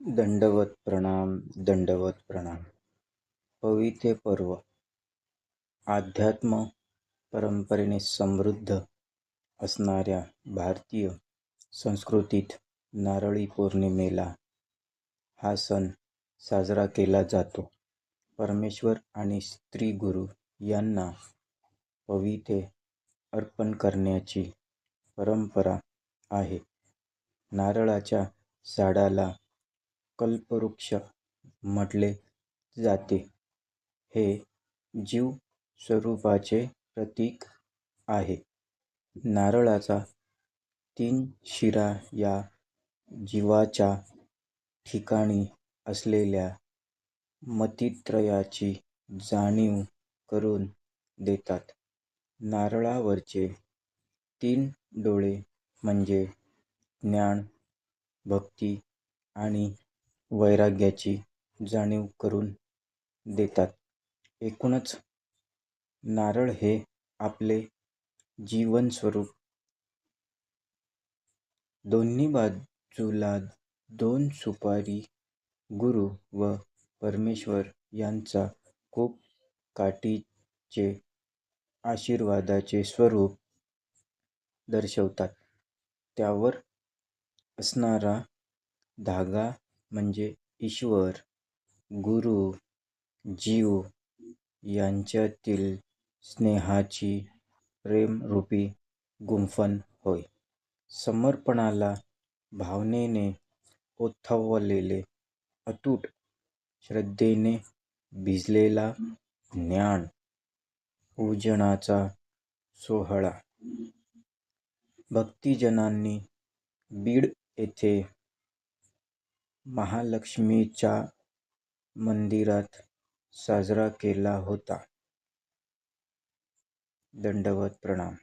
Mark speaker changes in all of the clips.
Speaker 1: दंडवत प्रणाम दंडवत प्रणाम पविते पर्व आध्यात्म परंपरेने समृद्ध असणाऱ्या भारतीय संस्कृतीत नारळी पौर्णिमेला हा सण साजरा केला जातो. परमेश्वर आणि स्त्री गुरु यांना पविते अर्पण करण्याची परंपरा आहे. नारळाच्या झाडाला कल्पवृक्ष म्हटले जाते. हे जीव स्वरूपाचे प्रतीक आहे. नारळाचा तीन शिरा या जीवाच्या ठिकाणी असलेल्या मतित्रयाची जाणीव करून देतात. नारळावरचे तीन डोळे म्हणजे ज्ञान, भक्ती आणि वैराग्याची जाणीव करून देतात. एकूणच नारळ हे आपले जीवनस्वरूप. दोन्ही बाजूला दोन सुपारी गुरु व परमेश्वर यांचा खूप काठीचे आशीर्वादाचे स्वरूप दर्शवतात. त्यावर असणारा धागा म्हणजे ईश्वर, गुरु, जीव यांच्यातील स्नेहाची प्रेमरूपी गुंफण होय. समर्पणाला भावनेने ओथवलेले अतूट श्रद्धेने भिजलेला ज्ञान पूजनाचा सोहळा. भक्तिजनांनी बीड येथे महालक्ष्मीच्या मंदिरात साजरा केला होता. दंडवत प्रणाम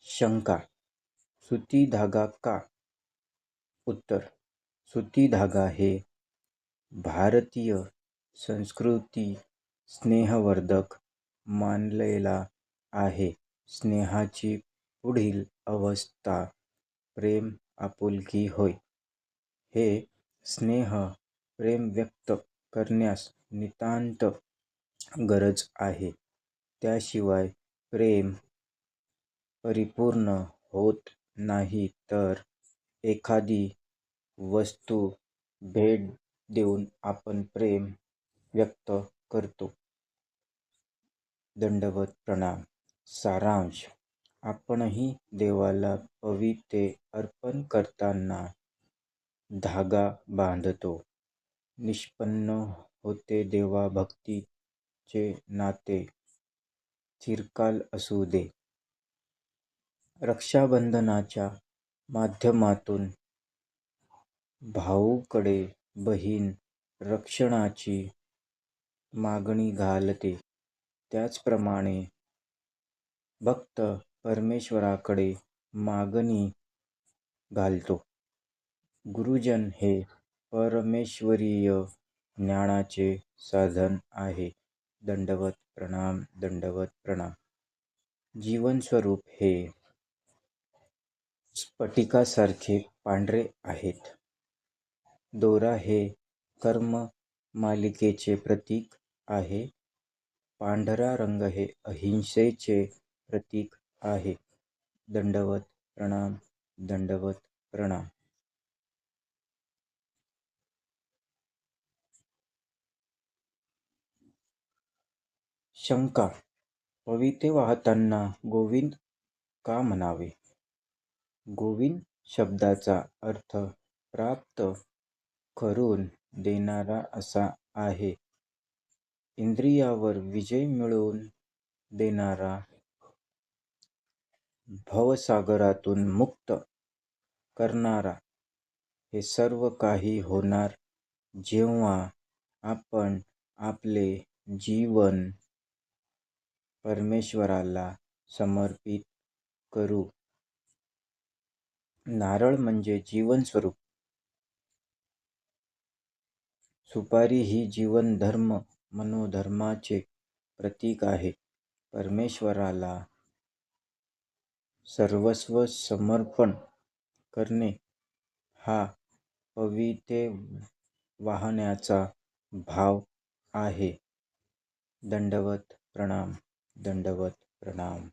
Speaker 1: शंका – सुती धागा का? उत्तर: सुती धागा हे भारतीय संस्कृती स्नेहवर्धक मानलेला आहे. स्नेहाची पुढील अवस्था प्रेम आपुलकी होय. हे स्नेह प्रेम व्यक्त करण्यास नितांत गरज आहे. त्याशिवाय प्रेम परिपूर्ण होत नाही तर एखादी वस्तू भेट देऊन आपण प्रेम व्यक्त करतो. दंडवत प्रणाम सारांश आपणही देवाला पविते अर्पण करताना धागा बांधतो. निष्पन्न होते देवा भक्तीचे नाते चिरकाल असू दे. रक्षाबंधनाच्या माध्यमातून भाऊकडे बहीण रक्षणाची मागणी घालते. त्याचप्रमाणे भक्त परमेश्वराकडे मागणी घालतो. गुरुजन हे परमेश्वरीय ज्ञानाचे साधन आहे. दंडवत प्रणाम दंडवत प्रणाम जीवनस्वरूप हे स्फटिकासारखे पांढरे आहेत दोरा हे कर्म-मालिकेचे प्रतीक आहे. पांढरा रंग हे अहिंसेचे प्रतीक आहे. दंडवत प्रणाम दंडवत प्रणाम शंका – पविते वाहताना गोविंद का म्हणावे? गोविंद शब्दाचा अर्थ प्राप्त करून देणारा असा आहे. इंद्रियावर विजय मिळवून देणारा, भवसागरातून मुक्त करणारा. हे सर्व काही होणार जेव्हा आपण आपले जीवन परमेश्वराला समर्पित करू. नारळ म्हणजे जीवनस्वरूप. सुपारी ही जीवन-धर्म-मनोधर्माचे प्रतीक आहे. परमेश्वराला सर्वस्व समर्पण करणे हा पविते वाहण्याचा भाव आहे दंडवत प्रणाम दंडवत प्रणाम.